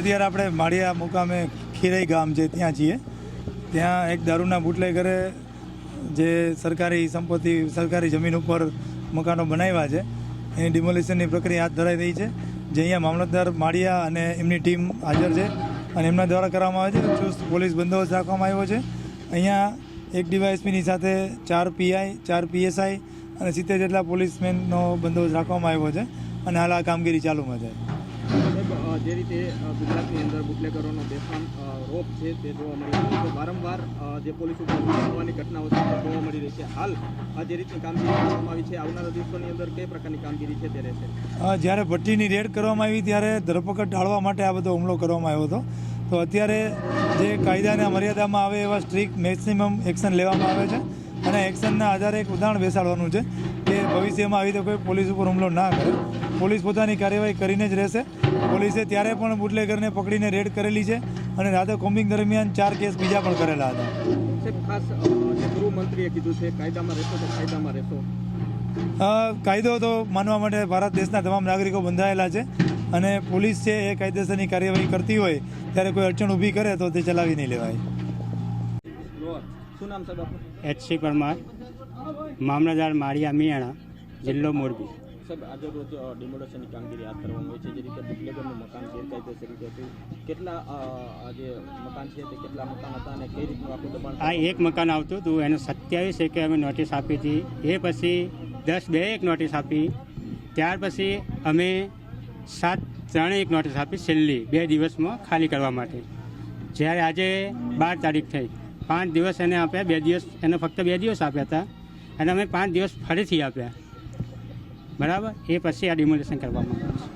અત્યારે આપણે માળિયા મુકામે ખીરાઈ ગામ છે ત્યાં છીએ, ત્યાં એક દારૂના બુટલેગરે જે સરકારી સંપત્તિ, સરકારી જમીન ઉપર મકાનો બનાવ્યા છે, એની ડિમોલિશનની પ્રક્રિયા હાથ ધરાઈ રહી છે, જે અહીંયા મામલતદાર માળિયા અને એમની ટીમ હાજર છે અને એમના દ્વારા કરવામાં આવે છે, ચુસ્ત પોલીસ બંદોબસ્ત રાખવામાં આવ્યો છે. અહીંયા એક ડીવાયએસપીની સાથે ચાર પીઆઈ, ચાર પીએસઆઈ અને સિત્તેર જેટલા પોલીસમેનનો બંદોબસ્ત રાખવામાં આવ્યો છે અને હાલ આ કામગીરી ચાલુમાં છે. જે રીતે ગુજરાતની અંદર બુટલેગરોનો બેફામ રોપ છે તે જોવા મળી રહ્યો છે. વારંવાર જે પોલીસ ઉપર હુમલા ઘટનાઓ છે જોવા મળી રહી છે. હાલ જે રીતની કામગીરી કરવામાં આવી છે, આવનારા દિવસોની અંદર કઈ પ્રકારની કામગીરી છે તે રહેશે? જ્યારે ભટ્ટીની રેડ કરવામાં આવી, ત્યારે ધરપકડ ટાળવા માટે આ બધો હુમલો કરવામાં આવ્યો હતો. તો અત્યારે જે કાયદાના મર્યાદામાં આવે એવા સ્ટ્રિક્ટ મેક્સિમમ એક્શન લેવામાં આવે છે અને એક્શનના આધારે એક ઉદાહરણ બેસાડવાનું છે કે ભવિષ્યમાં આવી રીતે કોઈ પોલીસ ઉપર હુમલો ના કરે. પોલીસ પોતાની કાર્યવાહી કરીને જ રહેશે. પોલીસે ત્યારે પણ બુટલેગરને પકડીને રેડ કરેલી છે અને રાતે કોમ્બિંગ દરમિયાન ચાર કેસ બીજા પણ કરેલા હતા. ગૃહમંત્રીએ કીધું છે કાયદામાં રહેશો તો કાયદામાં રહેશો. કાયદો તો માનવા માટે ભારત દેશના તમામ નાગરિકો બંધાયેલા છે અને પોલીસ છે એ કાયદેસરની કાર્યવાહી કરતી હોય ત્યારે કોઈ અડચણ ઊભી કરે તો તે ચલાવી નહીં લેવાય. શું નામ સાહેબ આપનું? એચસી પરમાર મામલતદાર માળિયા મિયાણા જિલ્લો મોરબી. સાહેબ આજે રોજ ડિમોલેશનની કામગીરી હાથ ધરવામાં આવી છે. જે રીતે બુટલેગરનું મકાન ગેરકાયદેસર રીતે હતું? કેટલા અ, જે મકાન છે તે કેટલા મકાન હતા અને કઈ રીતનું આપણું દબાણ આ એક મકાન આવતું હતું. એનું સત્યાવીસ એકે અમે નોટિસ આપી હતી. એ પછી દસ બે એક નોટિસ આપી. ત્યાર પછી અમે સાત ત્રણે એક નોટિસ આપી છેલ્લી બે દિવસમાં ખાલી કરવા માટે. જ્યારે આજે બાર તારીખ થઈ. પાંચ દિવસ એને આપ્યા બે દિવસ એને ફક્ત બે દિવસ આપ્યા હતા. અને અમે પાંચ દિવસ ફરીથી આપ્યા. બરાબર? એ પછી આ ડિમોલેશન કરવામાં આવે છે.